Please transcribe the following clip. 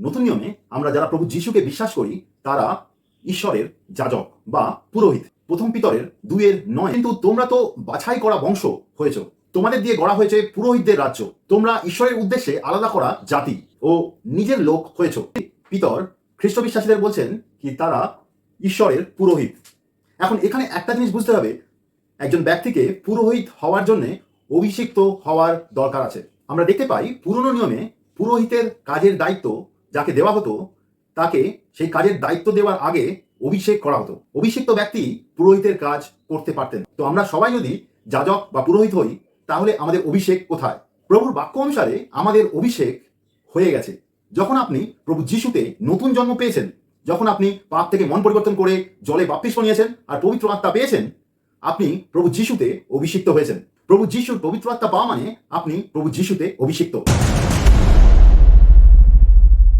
নতুন নিয়মে আমরা যারা প্রভু যিশুকে বিশ্বাস করি, তারা ঈশ্বরের যাজক বা পুরোহিত। প্রথম পিতরের দুইয়ের নয়। কিন্তু তোমরা তো বাছাই করা বংশ হয়েছ। তোমাদের দিয়ে গড়া হয়েছে পুরোহিতদের রাজ্য। তোমরা ঈশ্বরের উদ্দেশ্যে আলাদা করা জাতি ও নিজের লোক হয়েছ। পিতর খ্রিস্ট বিশ্বাসীদের বলছেন কি, তারা ঈশ্বরের পুরোহিত। এখন এখানে একটা জিনিস বুঝতে হবে। একজন ব্যক্তিকে পুরোহিত হওয়ার জন্য অভিষিক্ত হওয়ার দরকার আছে। আমরা দেখতে পাই পুরনো নিয়মে পুরোহিতের কাজের দায়িত্ব যাকে দেওয়া হতো, তাকে সেই কাজের দায়িত্ব দেওয়ার আগে অভিষেক করা হতো। অভিষিক্ত ব্যক্তি পুরোহিতের কাজ করতে পারতেন। তো আমরা সবাই যদি যাজক বা পুরোহিত হই, তাহলে আমাদের অভিষেক কোথায়? প্রভুর বাক্য অনুসারে আমাদের অভিষেক হয়ে গেছে। যখন আপনি প্রভু যিশুতে নতুন জন্ম পেয়েছেন, যখন আপনি পাপ থেকে মন পরিবর্তন করে জলে বাপ্তিস্ম নিয়েছেন আর পবিত্র আত্মা পেয়েছেন, আপনি প্রভু যিশুতে অভিষিক্ত হয়েছেন। প্রভু যিশুর পবিত্র আত্মা পাওয়া মানে আপনি প্রভু যিশুতে অভিষিক্ত।